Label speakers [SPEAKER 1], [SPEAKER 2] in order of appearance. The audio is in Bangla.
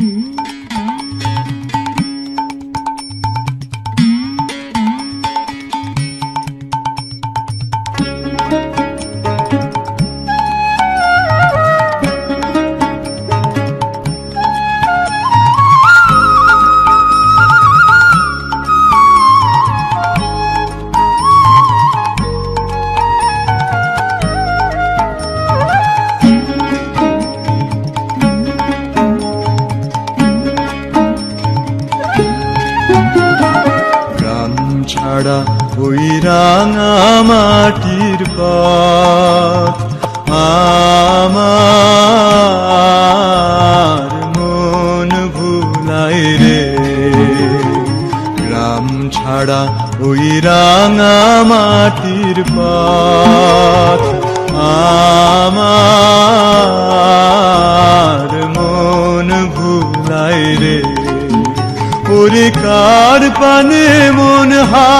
[SPEAKER 1] গ্রাম ছাড়া ওই রাঙা মাটির পথ। আমার মন ভুলাই রে। গ্রাম ছাড়া ওই রাঙা মাটির পথ। আমার মন ভুলাই রে। ওরে কার পানে মন হাত